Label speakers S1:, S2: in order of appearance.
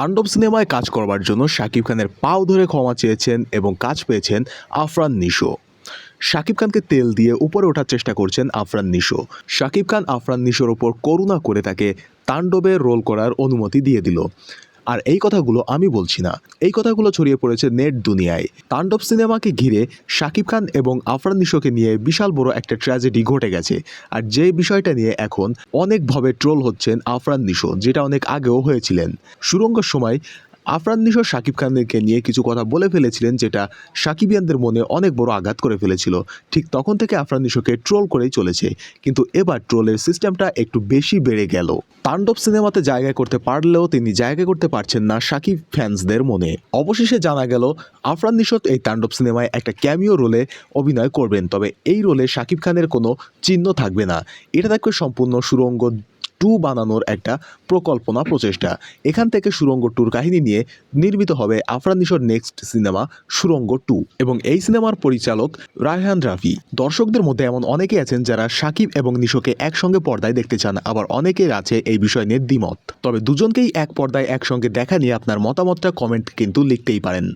S1: তাণ্ডব সিনেমায় কাজ করবার জন্য শাকিব খানের পাও ধরে ক্ষমা চেয়েছেন এবং কাজ পেয়েছেন আফরান নিশো। শাকিব খানকে তেল দিয়ে উপরে ওঠার চেষ্টা করছেন আফরান নিশো। শাকিব খান আফরান নিশোর ওপর করুণা করে তাকে তাণ্ডবে রোল করার অনুমতি দিয়ে দিল। আর এই কথাগুলো আমি বলছি না। এই কথাগুলো ছড়িয়ে পড়েছে নেট দুনিয়ায়। তাণ্ডব সিনেমাকে ঘিরে শাকিব খান এবং আফরান নিশোকে নিয়ে বিশাল বড় একটা ট্র্যাজেডি ঘটে গেছে। আর যে বিষয়টা নিয়ে এখন অনেকভাবে ট্রোল হচ্ছেন আফরান নিশো, যেটা অনেক আগেও হয়েছিলেন। সুরঙ্গের সময় আফরান নিশো শাকিব খানকে নিয়ে কিছু কথা বলে ফেলেছিলেন, যেটা সাকিবিয়ানদের মনে অনেক বড় আঘাত করে ফেলেছিল। ঠিক তখন থেকে আফরান নিশোকে ট্রোল করেই চলেছে। কিন্তু এবার ট্রোলের সিস্টেমটা একটু বেশি বেড়ে গেল। তাণ্ডব সিনেমাতে জায়গা করতে পারলেও তিনি জায়গা করতে পারছেন না সাকিব ফ্যান্সদের মনে। অবশেষে জানা গেল, আফরান নিশত এই তাণ্ডব সিনেমায় একটা ক্যামিও রোলে অভিনয় করবেন, তবে এই রোলে সাকিব খানের কোনো চিহ্ন থাকবে না। এটা থাকবে সম্পূর্ণ সুরঙ্গ টু বানানোর একটা প্রকল্পনা প্রচেষ্টা। এখান থেকে সুরঙ্গ টুর কাহিনী নিয়ে নির্মিত হবে আফরান নিশোর নেক্সট সিনেমা সুরঙ্গ টু এবং এই সিনেমার পরিচালক রায়হান রাফি। দর্শকদের মধ্যে এমন অনেকেই আছেন যারা সাকিব এবং নিশোকে একসঙ্গে পর্দায় দেখতে চান, আবার অনেকের আছে এই বিষয় নিয়ে দ্বিমত। তবে দুজনকেই এক পর্দায় একসঙ্গে দেখা নিয়ে আপনার মতামতটা কমেন্ট কিন্তু লিখতেই পারেন।